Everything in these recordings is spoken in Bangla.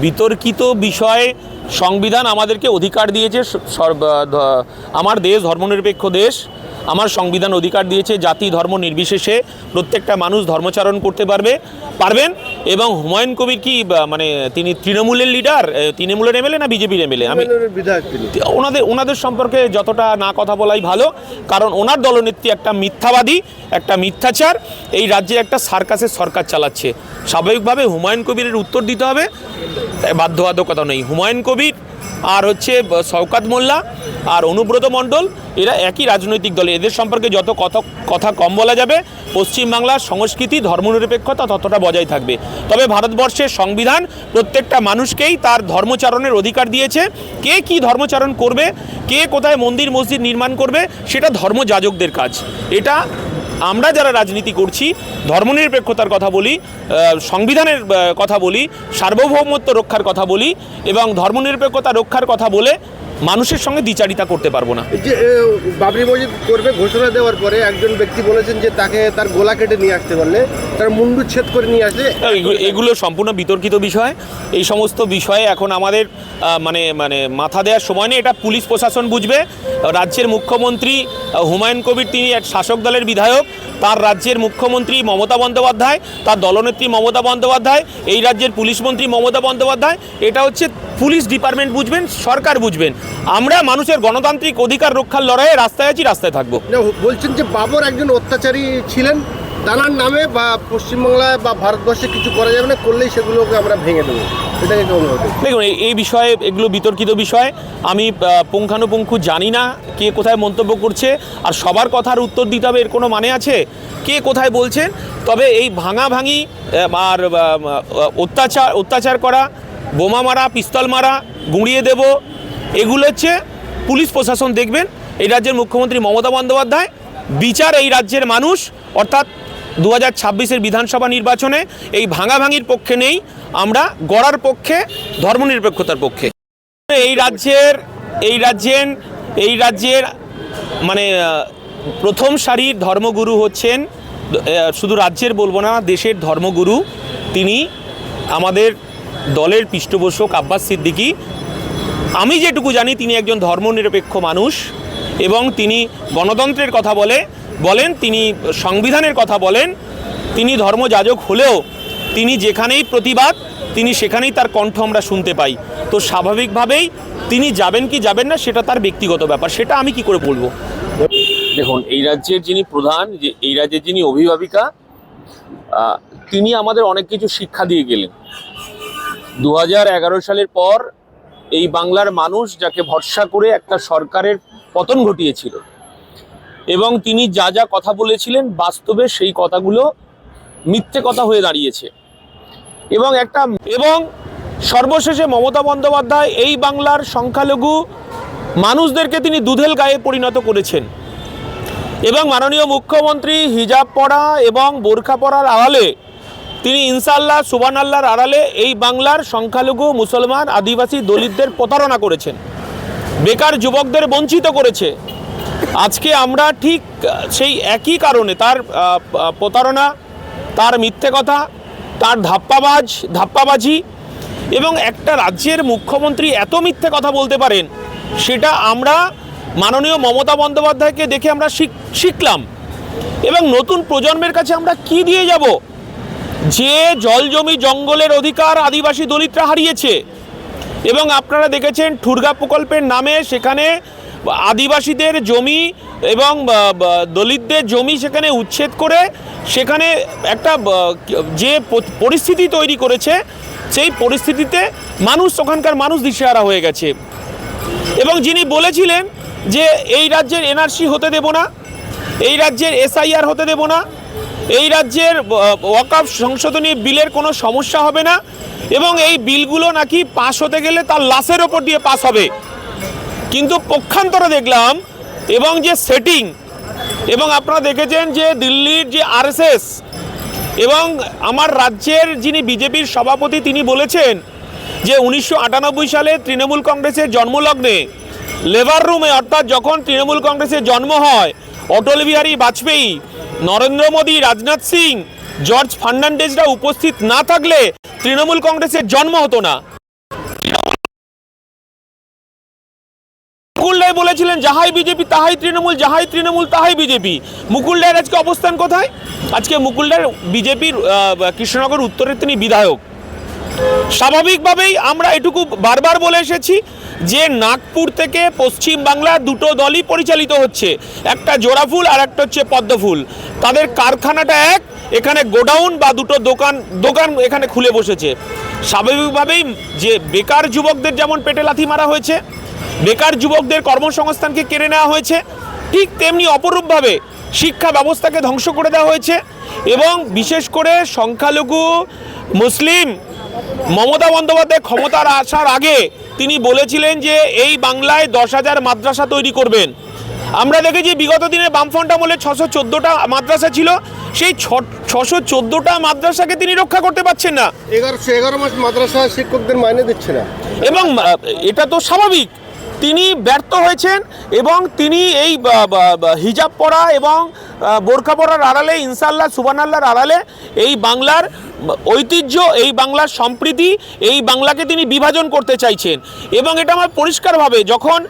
বিতর্কিত বিষয়ে সংবিধান আমাদেরকে অধিকার দিয়েছে সর্ব- আমার দেশ ধর্মনিরপেক্ষ দেশ আমার সংবিধান অধিকার দিয়েছে জাতি ধর্ম নির্বিশেষে প্রত্যেকটা মানুষ ধর্মচারণ করতে পারবে পারবেন? এবং হুমায়ুন কবির কি মানে তিনি তৃণমূলের লিডার তৃণমূলের এমএলএ না বিজেপির এমএলএ আমি ওনাদের ওনাদের সম্পর্কে যতটা না কথা বলাই ভালো কারণ ওনার দলনেত্রী একটা মিথ্যাবাদী একটা মিথ্যাচার এই রাজ্যে একটা সার্কাসের সরকার চালাচ্ছে। স্বাভাবিকভাবে হুমায়ুন কবিরের উত্তর দিতে হবে বাধ্যবাধকতা নেই। হুমায়ুন কবির আর হচ্ছে শওকাত মোল্লা আর অনুব্রত মণ্ডল, এরা একই রাজনৈতিক দল। এদের সম্পর্কে যত কথা কথা কম বলা যাবে, পশ্চিমবাংলার সংস্কৃতি, ধর্মনিরপেক্ষতা ততটা বজায় থাকবে। তবে ভারতবর্ষের সংবিধান প্রত্যেকটা মানুষকেই তার ধর্মচারণের অধিকার দিয়েছে। কে কি ধর্মচারণ করবে, কে কোথায় মন্দির মসজিদ নির্মাণ করবে, সেটা ধর্মযাজকদের কাজ। এটা আমরা যারা রাজনীতি করছি, ধর্মনিরপেক্ষতার কথা বলি সংবিধানের কথা বলি, সার্বভৌমত্ব রক্ষার কথা বলি এবং ধর্মনিরপেক্ষতা রক্ষার কথা বলে মানুষের সঙ্গে দ্বিচারিতা করতে পারব না। যে বাবরি মসজিদ করবে ঘোষণা দেওয়ার পরে একজন ব্যক্তি বলেছেন যে তাকে তার গোলা কেটে নিয়ে আসতে পারলে তার মুন্ডু ছেদ করে নিয়ে আসলে এগুলো- এগুলো সম্পূর্ণ বিতর্কিত বিষয়। এই সমস্ত বিষয়ে এখন আমাদের মানে মানে মাথা দেওয়ার সময় নেই। এটা পুলিশ প্রশাসন বুঝবে। রাজ্যের মুখ্যমন্ত্রী হুমায়ুন কবির তিনি এক শাসক দলের বিধায়ক। তার রাজ্যের মুখ্যমন্ত্রী মমতা বন্দ্যোপাধ্যায় তার দলনেত্রী মমতা বন্দ্যোপাধ্যায় এই রাজ্যের পুলিশ মন্ত্রী মমতা বন্দ্যোপাধ্যায়। এটা হচ্ছে পুলিশ ডিপার্টমেন্ট বুঝবেন সরকার বুঝবেন। আমরা মানুষের গণতান্ত্রিক অধিকার রক্ষার লড়াইয়ে রাস্তায় আছি রাস্তায় থাকব। বলছেন যে বাবর একজন অত্যাচারী ছিলেন তানার নামে বা পশ্চিমবাংলায় বা ভারতবর্ষে কিছু করা যাবে না করলেই সেগুলোকে আমরা ভেঙে দেবো। এটাকে দেখুন এই- বিষয়ে এগুলো বিতর্কিত বিষয়। আমি পুঙ্খানুপুঙ্খু জানি না কে কোথায় মন্তব্য করছে আর সবার কথার উত্তর দিতে হবে এর কোনো মানে আছে? কে কোথায় বলছেন? তবে এই ভাঙা ভাঙি আর অত্যাচার অত্যাচার করা বোমা মারা পিস্তল মারা গুঁড়িয়ে দেব এগুলো হচ্ছে পুলিশ প্রশাসন দেখবেন, এই রাজ্যের মুখ্যমন্ত্রী মমতা বন্দ্যোপাধ্যায়, বিচার এই রাজ্যের মানুষ, অর্থাৎ দু হাজার বিধানসভা নির্বাচনে এই ভাঙাভাঙির পক্ষে নেই, আমরা গড়ার পক্ষে, ধর্মনিরপেক্ষতার পক্ষে। এই রাজ্যের এই রাজ্যের এই রাজ্যের মানে প্রথম সারির ধর্মগুরু হচ্ছেন শুধু রাজ্যের বলব না, দেশের ধর্মগুরু, তিনি আমাদের দলের পৃষ্ঠপোষক আব্বাস সিদ্দিকী আমি যেটুকু জানি, তিনি একজন ধর্মনিরপেক্ষ মানুষ এবং তিনি গণতন্ত্রের কথা বলে, বলেন, তিনি সংবিধানের কথা বলেন, তিনি ধর্মযাজক হলেও তিনি যেখানেই প্রতিবাদ, তিনি সেখানেই তার কণ্ঠ আমরা শুনতে পাই। তো স্বাভাবিকভাবেই তিনি যাবেন কি যাবেন না, সেটা তার ব্যক্তিগত ব্যাপার। সেটা আমি কি করে বলব? দেখুন, এই রাজ্যের যিনি প্রধান, যে এই রাজ্যের যিনি অভিভাবিকা তিনি আমাদের অনেক কিছু শিক্ষা দিয়ে গেলেন। দু হাজার এগারো সালের পর এই বাংলার মানুষ যাকে ভরসা করে একটা সরকারের পতন ঘটিয়েছিল। এবং তিনি যা যা কথা বলেছিলেন, বাস্তবে সেই কথাগুলো মিথ্যে কথা হয়ে দাঁড়িয়েছে। এবং একটা এবং সর্বশেষে মমতা বন্দ্যোপাধ্যায় এই বাংলার সংখ্যালঘু মানুষদেরকে তিনি দুধেল গায়ে পরিণত করেছেন। এবং মাননীয় মুখ্যমন্ত্রী হিজাব পরা এবং বোরখা পরার আড়ালে তিনি ইনশাল্লাহ সুবান আল্লাহর আড়ালে এই বাংলার সংখ্যালঘু মুসলমান আদিবাসী দলিতদের প্রতারণা করেছেন। বেকার যুবকদের বঞ্চিত করেছে। আজকে আমরা ঠিক সেই একই কারণে তার প্রতারণা, তার মিথ্যে কথা, তার ধাপ্পাবাজ, ধাপ্পাবাজি এবং একটা রাজ্যের মুখ্যমন্ত্রী এত মিথ্যে কথা বলতে পারেন, সেটা আমরা মাননীয় মমতা বন্দ্যোপাধ্যায়কে দেখে আমরা শিখ- শিখলাম। এবং নতুন প্রজন্মের কাছে আমরা কি দিয়ে যাব? যে জল জমি জঙ্গলের অধিকার আদিবাসী দলিতরা হারিয়েছে। এবং আপনারা দেখেছেন ঠুরগা প্রকল্পের নামে সেখানে আদিবাসীদের জমি এবং দলিতদের জমি সেখানে উচ্ছেদ করে সেখানে একটা যে পরিস্থিতি তৈরি করেছে, সেই পরিস্থিতিতে মানুষ, ওখানকার মানুষ দিশেহারা হয়ে গেছে। এবং যিনি বলেছিলেন যে এই রাজ্যের এনআরসি হতে দেব না, এই রাজ্যের এসআইআর হতে দেব না এই রাজ্যের ওয়াকআপ সংশোধনী বিলের কোনো সমস্যা হবে না এবং এই বিলগুলো নাকি পাশ হতে গেলে তার লাশের ওপর দিয়ে পাস হবে। কিন্তু পক্ষান্তরে দেখলাম এবং যে সেটিং এবং আপনারা দেখেছেন যে দিল্লির যে আরএসএস এবং আমার রাজ্যের যিনি বিজেপির সভাপতি তিনি বলেছেন যে উনিশশো আটানব্বই সালে তৃণমূল কংগ্রেসের জন্মলগ্নে লেবার রুমে অর্থাৎ যখন তৃণমূল কংগ্রেসের জন্ম হয় অটল বিহারী বাজপেয়ী, নরেন্দ্র মোদী, রাজনাথ সিং, জর্জ ফার্নান্ডেজরা উপস্থিত না থাকলে তৃণমূল কংগ্রেসের জন্ম হতো না। মুকুল রায় বলেছিলেন, যাহাই বিজেপি, তাহাই তৃণমূল, যাহাই তৃণমূল, তাহাই বিজেপি। মুকুল রায়ের আজকে অবস্থান কোথায়? আজকে মুকুল রায় বিজেপির কৃষ্ণনগর উত্তরের তিনি বিধায়ক। স্বাভাবিকভাবেই আমরা এটুকু বারবার বলে এসেছি যে নাগপুর থেকে পশ্চিম বাংলার দুটো দলই পরিচালিত হচ্ছে। একটা জোড়াফুল আর একটা হচ্ছে পদ্মফুল। তাদের কারখানাটা এক, এখানে গোডাউন বা দুটো দোকান দোকান এখানে খুলে বসেছে। স্বাভাবিকভাবেই যে বেকার যুবকদের যেমন পেটে লাথি মারা হয়েছে, বেকার যুবকদের কর্মসংস্থানকে কেড়ে নেওয়া হয়েছে, ঠিক তেমনি অপরূপভাবে শিক্ষা ব্যবস্থাকে ধ্বংস করে দেওয়া হয়েছে এবং বিশেষ করে সংখ্যালঘু, মুসলিম মমতা বন্দ্যোপাধ্যায় ক্ষমতার আসার আগে তিনি বলেছিলেন যে এই বাংলায় দশ হাজার মাদ্রাসা তৈরি করবেন। আমরা দেখেছি বিগত দিনে বামফ্রন্ট আমলে ছশো চোদ্দোটা মাদ্রাসা ছিল। সেই ছশো চোদ্দোটা মাদ্রাসাকে তিনি রক্ষা করতে পারছেন না। এগারোশো এগারো মাস মাদ্রাসা শিক্ষকদের মাইনে দিচ্ছে না। এবং এটা তো স্বাভাবিক। তিনি ব্যর্থ হয়েছেন এবং তিনি এই হিজাব পরা এবং বোরখা পরার আড়ালে ইনশাল্লাহ সুবানাল্লাহর আড়ালে এই বাংলার ঐতিহ্য, এই বাংলার সম্প্রীতি, এই বাংলাকে তিনি বিভাজন করতে চাইছেন। এবং এটা আমার পরিষ্কারভাবে, যখন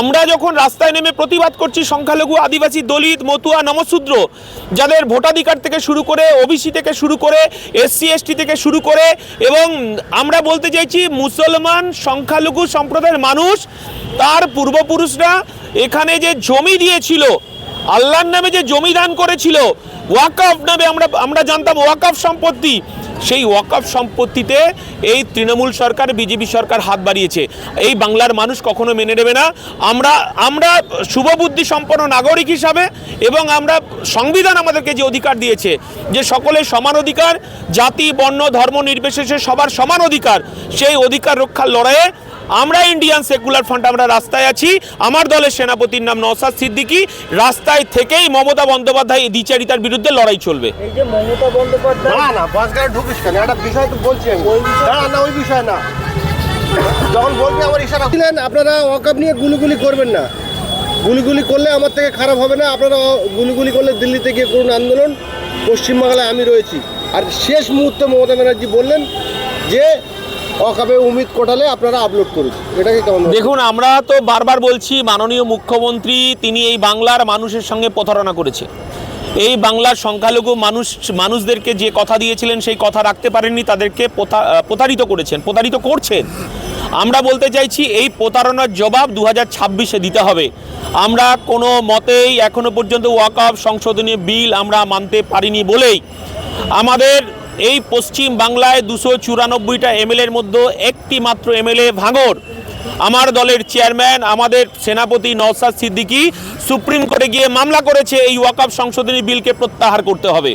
আমরা যখন রাস্তায় নেমে প্রতিবাদ করছি সংখ্যালঘু, আদিবাসী, দলিত, মতুয়া, নমশূদ্র, যাদের ভোটাধিকার থেকে শুরু করে, ওবিসি থেকে শুরু করে, এসসি, এসটি থেকে শুরু করে, এবং আমরা বলতে চাইছি মুসলমান সংখ্যালঘু সম্প্রদায়ের মানুষ, তার পূর্বপুরুষরা এখানে যে জমি দিয়েছিল আল্লাহর নামে যে জমি দান করেছিল, ওয়াকাফ নামে আমরা আমরা জানতাম ওয়াকাফ সম্পত্তি। সেই ওয়াকাফ সম্পত্তিতে এই তৃণমূল সরকার, বিজেপি সরকার হাত বাড়িয়েছে। এই বাংলার মানুষ কখনো মেনে নেবে না। আমরা আমরা শুভবুদ্ধি সম্পন্ন নাগরিক হিসাবে এবং আমরা সংবিধান আমাদেরকে যে অধিকার দিয়েছে, যে সকলের সমান অধিকার, জাতি, বর্ণ, ধর্ম নির্বিশেষে সবার সমান অধিকার, সেই অধিকার রক্ষার লড়াইয়ে আমরা ইন্ডিয়ান সেকুলার ফ্রন্ট আমরা রাস্তায় আছি। আমার দলের সেনাপতির নাম নওসাদ সিদ্দিকী। রাস্তায় থেকেই মমতা বন্দ্যোপাধ্যায় এই দ্বিচারিতার বিরুদ্ধে লড়াই চলবে। এই যে মমতা বন্দ্যোপাধ্যায় না না ঢুকিস কেন? একটা বিষয় তো বলছি আমি। না না ওই বিষয় না। যখন বলবি আমার ইশারা দিলেন আপনারা ওয়াকাপ নিয়ে গুলিগুলি করবেন না। গুলিগুলি করলে আমার থেকে খারাপ হবে না। আপনারা গুলিগুলি করলে দিল্লিতে গিয়ে করুন আন্দোলন। পশ্চিমবাংলায় আমি রয়েছি। আর শেষ মুহূর্তে মমতা ব্যানার্জি বললেন যে অকাপে উমিদ কোটালে আপনারা আপলোড করুন এটাকে কেমন দেখুন, আমরা তো বারবার বলছি, মাননীয় মুখ্যমন্ত্রী, তিনি এই বাংলার মানুষের সঙ্গে প্রতারণা করেছে। এই বাংলার সংখ্যালঘু মানুষ, মানুষদেরকে যে কথা দিয়েছিলেন, সেই কথা রাখতে পারেননি, তাদেরকে প্রতা- প্রতারিত করেছেন, প্রতারিত করছেন। আমরা বলতে চাইছি, এই প্রতারণার জবাব দু হাজার ছাব্বিশে দিতে হবে। আমরা কোনো মতেই এখনও পর্যন্ত ওয়াকআপ সংশোধনী বিল আমরা মানতে পারিনি বলেই। আমাদের এই পশ্চিম বাংলায় দুশো চুরানব্বইটা এমএলএর মধ্যে একটি মাত্র এমএলএ ভাঙর। আমার দলের চেয়ারম্যান, আমাদের সেনাপতি নওসাদ সিদ্দিকী সুপ্রিম কোর্টে গিয়ে মামলা করেছে এই ওয়াকআপ সংশোধনী বিলকে প্রত্যাহার করতে হবে।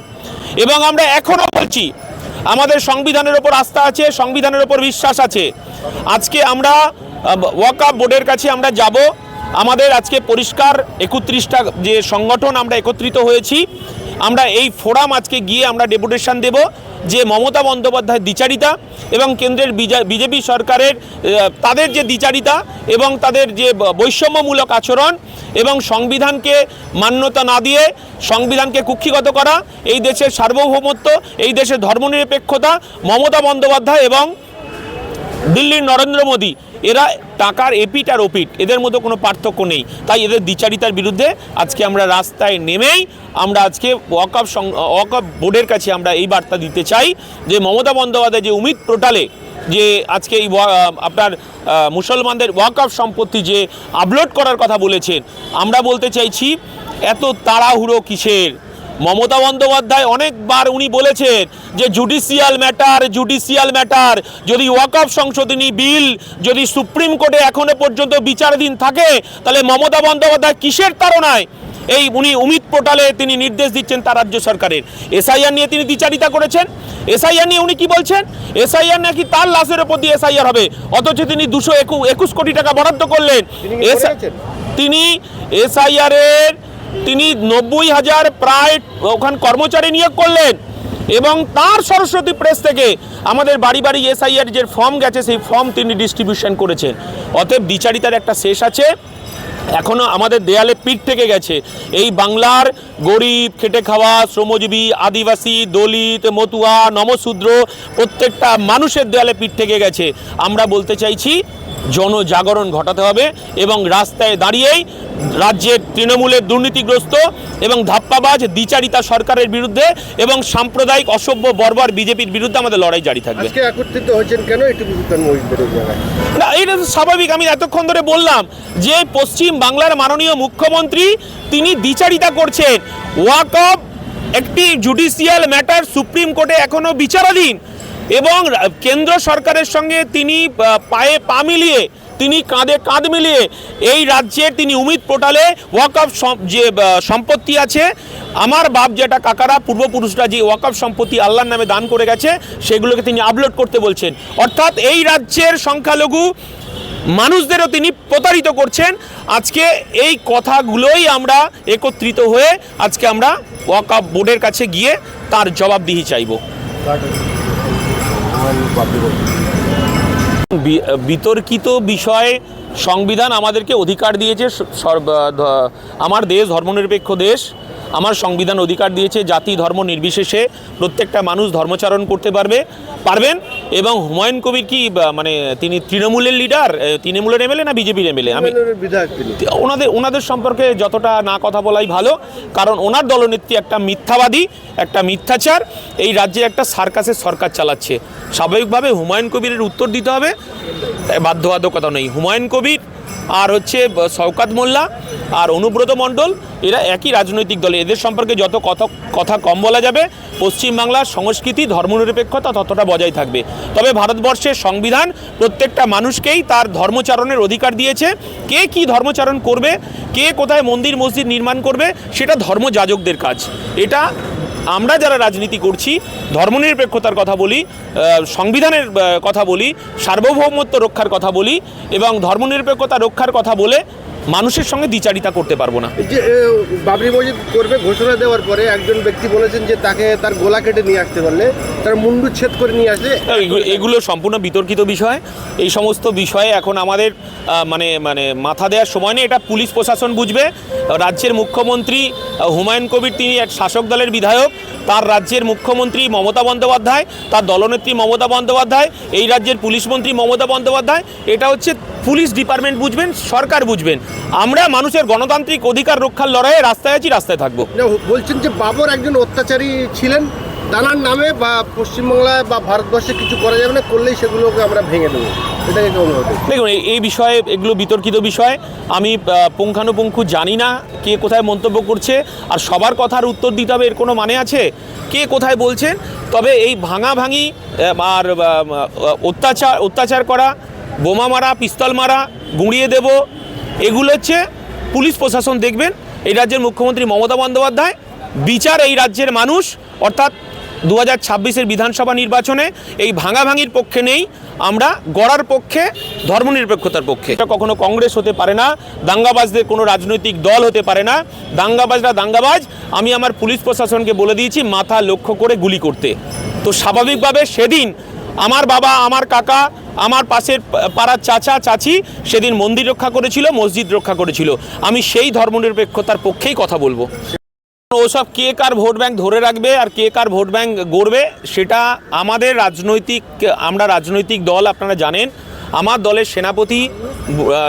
এবং আমরা এখনও বলছি, আমাদের সংবিধানের ওপর আস্থা আছে, সংবিধানের ওপর বিশ্বাস আছে। আজকে আমরা ওয়াকআপ বোর্ডের কাছে আমরা যাব। আমাদের আজকে পরিষ্কার একত্রিশটা যে সংগঠন আমরা একত্রিত হয়েছি। আমরা এই ফোরাম আজকে গিয়ে আমরা ডেপুটেশন দেব। যে মমতা বন্দ্যোপাধ্যায়ের দ্বিচারিতা এবং কেন্দ্রের বিজেপি সরকারের তাদের যে দ্বিচারিতা এবং তাদের যে বৈষম্যমূলক আচরণ এবং সংবিধানকে মান্যতা না দিয়ে সংবিধানকে কুক্ষিগত করা, এই দেশের সার্বভৌমত্ব, এই দেশের ধর্মনিরপেক্ষতা মমতা বন্দ্যোপাধ্যায় এবং দিল্লির নরেন্দ্র মোদী, এরা টাকার এপিট আর ওপিট এদের মধ্যে কোনো পার্থক্য নেই। তাই এদের দ্বিচারিতার বিরুদ্ধে আজকে আমরা রাস্তায় নেমেই আমরা আজকে ওয়াকআপ ওয়াকআপ বোর্ডের কাছে আমরা এই বার্তা দিতে চাই যে মমতা বন্দ্যোপাধ্যায় যে উমিদ পোর্টালে যে আজকে এই আপনার মুসলমানদের ওয়াকআপ সম্পত্তি যে আপলোড করার কথা বলেছেন, আমরা বলতে চাইছি, এত তাড়াহুড়ো কিসের? মমতা বন্দ্যোপাধ্যায় অনেকবার উনি বলেছেন যে জুডিশিয়াল ম্যাটার জুডিশিয়াল ম্যাটার যদি ওয়াকফ সংশোধনী বিল যদি সুপ্রিম কোর্টে এখনও পর্যন্ত বিচারাধীন থাকে তাহলে মমতা বন্দ্যোপাধ্যায় কিসের তাড়নায়? এই উনি উমিত পোর্টালে তিনি নির্দেশ দিচ্ছেন তার রাজ্য সরকারের। এসআইআর নিয়ে তিনি দ্বিচারিতা করেছেন। এসআইআর নিয়ে উনি কি বলছেন? এসআইআর নাকি তার লাশের ওপর দিয়ে এসআইআর হবে। অথচ তিনি দুশো একুশ কোটি টাকা বরাদ্দ করলেন? তিনি এসআইআর এর তিনি নব্বই হাজার প্রায় ওখান কর্মচারী নিয়োগ করলেন এবং তার সরস্বতী প্রেস থেকে আমাদের বাড়ি বাড়ি এসআইআর যে ফর্ম গেছে, সেই ফর্ম তিনি ডিস্ট্রিবিউশন করেছেন। অতএব বিচারিতার একটা শেষ আছে। এখনও আমাদের দেয়ালে পিঠ থেকে গেছে। এই বাংলার গরিব, খেটে খাওয়া, শ্রমজীবী, আদিবাসী, দলিত, মতুয়া, নমশূদ্র প্রত্যেকটা মানুষের দেয়ালে পিঠ থেকে গেছে। আমরা বলতে চাইছি জনজাগরণ ঘটাতে হবে এবং রাস্তায় দাঁড়িয়েই রাজ্যের তৃণমূলের দুর্নীতিগ্রস্ত এবং ধাপ্পাবাজ দ্বিচারিতা সরকারের বিরুদ্ধে এবং সাম্প্রদায়িক অসভ্য বর্বর বিজেপির বিরুদ্ধে আমাদের লড়াই জারি থাকবে। একত্রিত হয়েছেন কেন? না এটা তো স্বাভাবিক। আমি এতক্ষণ ধরে বললাম যে পশ্চিম বাংলার মাননীয় মুখ্যমন্ত্রী তিনি দ্বিচারিতা করছেন। ওয়াক অফ একটি জুডিশিয়াল ম্যাটার সুপ্রিম কোর্টে এখনও বিচারাধীন। এবং কেন্দ্র সরকারের সঙ্গে তিনি পায়ে পা মিলিয়ে, তিনি কাঁধে কাঁধ মিলিয়ে এই রাজ্যে তিনি উমিদ পোর্টালে অফ যে সম্পত্তি আছে, আমার বাপ যেটা কাকারা, পূর্বপুরুষরা যে ওয়াক অফ সম্পত্তি আল্লাহর নামে দান করে গেছে, সেগুলোকে তিনি আপলোড করতে বলছেন। অর্থাৎ এই রাজ্যের সংখ্যালঘু মানুষদেরও তিনি প্রতারিত করছেন। আজকে এই কথাগুলোই আমরা একত্রিত হয়ে আজকে আমরা ওয়াকআপ বোর্ডের কাছে গিয়ে তার জবাবদিহি চাইব। বিতর্কিত বিষয়ে সংবিধান আমাদেরকে অধিকার দিয়েছে আমার দেশ ধর্মনিরপেক্ষ দেশ আমার সংবিধান অধিকার দিয়েছে জাতি ধর্ম নির্বিশেষে প্রত্যেকটা মানুষ ধর্মচারণ করতে পারবে পারবেন এবং হুমায়ুন কবির কি মানে তিনি তৃণমূলের লিডার তৃণমূলের এমএলএ না বিজেপির এমএলএ আমি ওনাদের ওনাদের সম্পর্কে যতটা না কথা বলাই ভালো কারণ ওনার দলনেত্রী একটা মিথ্যাবাদী একটা মিথ্যাচার এই রাজ্যে একটা সার্কাসের সরকার চালাচ্ছে। স্বাভাবিকভাবে হুমায়ুন কবিরের উত্তর দিতে হবে বাধ্যবাধকতা নেই। হুমায়ুন কবির আর হচ্ছে শওকাত মোল্লা আর অনুব্রত মণ্ডল, এরা একই রাজনৈতিক দল। এদের সম্পর্কে যত কথা কথা কম বলা যাবে, পশ্চিমবাংলার সংস্কৃতি, ধর্মনিরপেক্ষতা ততটা বজায় থাকবে। তবে ভারতবর্ষের সংবিধান প্রত্যেকটা মানুষকেই তার ধর্মচারণের অধিকার দিয়েছে। কে কি ধর্মচারণ করবে, কে কোথায় মন্দির, মসজিদ নির্মাণ করবে, সেটা ধর্মযাজকদের কাজ। এটা আমরা যারা রাজনীতি করছি, ধর্মনিরপেক্ষতার কথা বলি সংবিধানের কথা বলি, সার্বভৌমত্ব রক্ষার কথা বলি এবং ধর্মনিরপেক্ষতা রক্ষার কথা বলে মানুষের সঙ্গে দ্বিচারিতা করতে পারব না। যে বাবরি মসজিদ করবে ঘোষণা দেওয়ার পরে একজন ব্যক্তি বলেছেন যে তাকে তার গোলা কেটে নিয়ে আসতে পারলে তার মুন্ডু ছেদ করে নিয়ে আসলে এগুলো- এগুলো সম্পূর্ণ বিতর্কিত বিষয়। এই সমস্ত বিষয়ে এখন আমাদের মানে মানে মাথা দেওয়ার সময় নেই। এটা পুলিশ প্রশাসন বুঝবে। রাজ্যের মুখ্যমন্ত্রী হুমায়ুন কবির তিনি এক শাসক দলের বিধায়ক। তার রাজ্যের মুখ্যমন্ত্রী মমতা বন্দ্যোপাধ্যায় তার দলনেত্রী মমতা বন্দ্যোপাধ্যায় এই রাজ্যের পুলিশ মন্ত্রী মমতা বন্দ্যোপাধ্যায়। এটা হচ্ছে পুলিশ ডিপার্টমেন্ট বুঝবেন সরকার বুঝবেন। আমরা মানুষের গণতান্ত্রিক অধিকার রক্ষার লড়াইয়ে রাস্তায় আছি রাস্তায় থাকব। বলছেন যে বাবর একজন অত্যাচারী ছিলেন তার নামে বা পশ্চিমবাংলায় বা ভারতবর্ষে কিছু করা যাবে না করলেই সেগুলোকে আমরা ভেঙে দেবো। এটাকে দেখুন এই- বিষয়ে এগুলো বিতর্কিত বিষয়। আমি পুঙ্খানুপুঙ্খু জানি না কে কোথায় মন্তব্য করছে আর সবার কথার উত্তর দিতে হবে এর কোনো মানে আছে? কে কোথায় বলছেন তবে এই ভাঙা ভাঙি আর অত্যাচার অত্যাচার করা বোমা মারা পিস্তল মারা গুঁড়িয়ে দেব এগুলো হচ্ছে পুলিশ প্রশাসন দেখবেন, এই রাজ্যের মুখ্যমন্ত্রী মমতা বন্দ্যোপাধ্যায়, বিচার এই রাজ্যের মানুষ, অর্থাৎ দু হাজার বিধানসভা নির্বাচনে এই ভাঙাভাঙির পক্ষে নেই, আমরা গড়ার পক্ষে, ধর্মনিরপেক্ষতার পক্ষে। এটা কখনো কংগ্রেস হতে পারে না, দাঙ্গাবাজদের কোনো রাজনৈতিক দল হতে পারে না, দাঙ্গাবাজরা দাঙ্গাবাজ, আমি আমার পুলিশ প্রশাসনকে বলে দিয়েছি, মাথা লক্ষ্য করে গুলি করতে। তো স্বাভাবিকভাবে সেদিন আমার বাবা, আমার কাকা, আমার পাশের পাড়ার চাচা, চাচি সেদিন মন্দির রক্ষা করেছিল, মসজিদ রক্ষা করেছিল। আমি সেই ধর্মনিরপেক্ষতার পক্ষেই কথা বলব। ওসব কে কার ভোট ব্যাংক ধরে রাখবে আর কে কার ভোট ব্যাংক গড়বে, সেটা আমাদের রাজনৈতিক, আমরা রাজনৈতিক দল আপনারা জানেন। আমার দলের সেনাপতি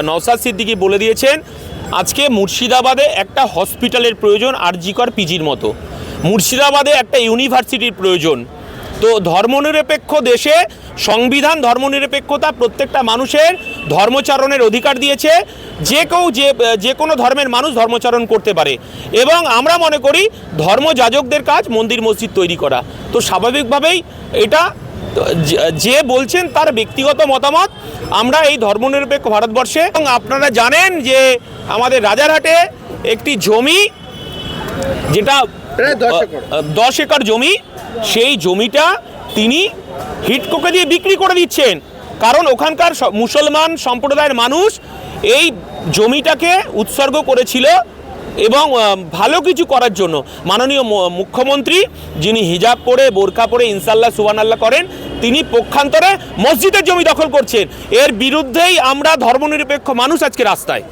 নওসাদ সিদ্দিকী বলে দিয়েছেন, আজকে মুর্শিদাবাদে একটা হসপিটালের প্রয়োজন আর আরজিকর পিজির মতো। মুর্শিদাবাদে একটা ইউনিভার্সিটির প্রয়োজন। তো ধর্মনিরপেক্ষ দেশে সংবিধান ধর্মনিরপেক্ষতা প্রত্যেকটা মানুষের ধর্মচারণের অধিকার দিয়েছে। যে কেউ যে যে কোনো ধর্মের মানুষ ধর্মচারণ করতে পারে। এবং আমরা মনে করি ধর্মযাজকদের কাজ মন্দির মসজিদ তৈরি করা। তো স্বাভাবিকভাবেই এটা যে- বলছেন তার ব্যক্তিগত মতামত। আমরা এই ধর্মনিরপেক্ষ ভারতবর্ষে এবং আপনারা জানেন যে আমাদের রাজারহাটে একটি জমি যেটা দশ একর জমি সেই জমিটা তিনি হিটকোকে দিয়ে বিক্রি করে দিচ্ছেন। কারণ ওখানকার মুসলমান সম্প্রদায়ের মানুষ এই জমিটাকে উৎসর্গ করেছিল এবং ভালো কিছু করার জন্য। মাননীয় মুখ্যমন্ত্রী যিনি হিজাব পরে, বোরখা পরে ইনসাল্লাহ সুবানাল্লাহ করেন, তিনি পক্ষান্তরে মসজিদের জমি দখল করছেন। এর বিরুদ্ধেই আমরা ধর্মনিরপেক্ষ মানুষ আজকে রাস্তায়।